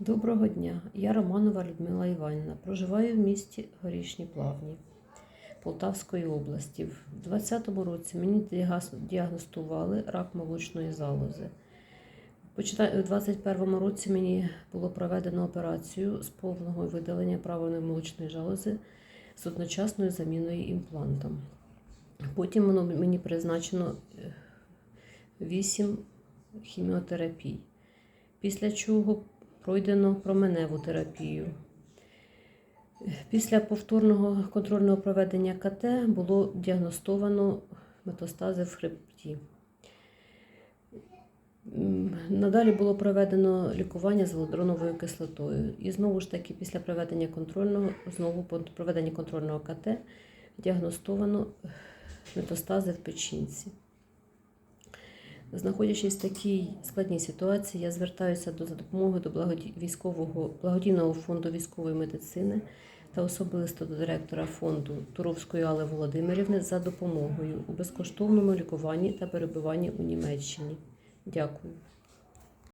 Доброго дня. Я Романова Людмила Іванівна. Проживаю в місті Горішні Плавні Полтавської області. В 2020 році мені діагностували рак молочної залози. У 2021 році мені було проведено операцію з повного видалення правої молочної залози з одночасною заміною імплантом. Потім воно мені призначено 8 хіміотерапій. Після чого пройдено променеву терапію. Після повторного контрольного проведення КТ було діагностовано метастази в хребті. Надалі було проведено лікування з лодроновою кислотою. І знову ж таки, після проведення контрольного, знову проведення контрольного КТ діагностовано метастази в печінці. Знаходячись в такій складній ситуації, я звертаюся до за допомогою до благоді... військового благодійного фонду військової медицини та особисто до директора фонду Туровської Алли Володимирівни за допомогою у безкоштовному лікуванні та перебуванні у Німеччині. Дякую.